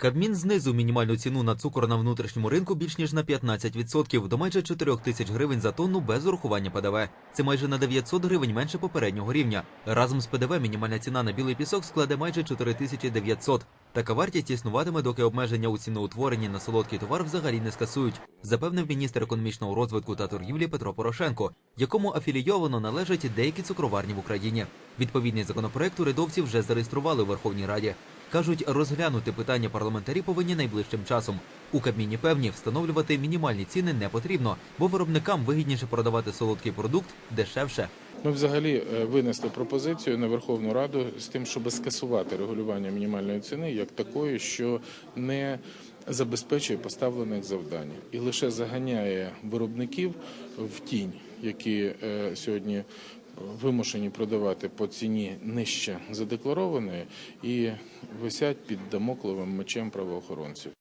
Кабмін знизив мінімальну ціну на цукор на внутрішньому ринку більш ніж на 15%, до майже 4 тисяч гривень за тонну без урахування ПДВ. Це майже на 900 гривень менше попереднього рівня. Разом з ПДВ мінімальна ціна на білий пісок складе майже 4900. Така вартість існуватиме, доки обмеження у ціноутворенні на солодкий товар взагалі не скасують, запевнив міністр економічного розвитку та торгівлі Петро Порошенко, якому афілійовано належать деякі цукроварні в Україні. Відповідний законопроект урядовці вже зареєстрували у Верховній Раді. Кажуть, розглянути питання парламентарі повинні найближчим часом. У Кабміні певні встановлювати мінімальні ціни не потрібно, бо виробникам вигідніше продавати солодкий продукт дешевше. Ми взагалі е, винесли пропозицію на Верховну Раду з тим, щоб скасувати регулювання мінімальної ціни як такої, що не забезпечує поставлених завдань і лише заганяє виробників в тінь, які е, сьогодні вимушені продавати по ціні нижче задекларованої і висять під дамокловим мечем правоохоронців.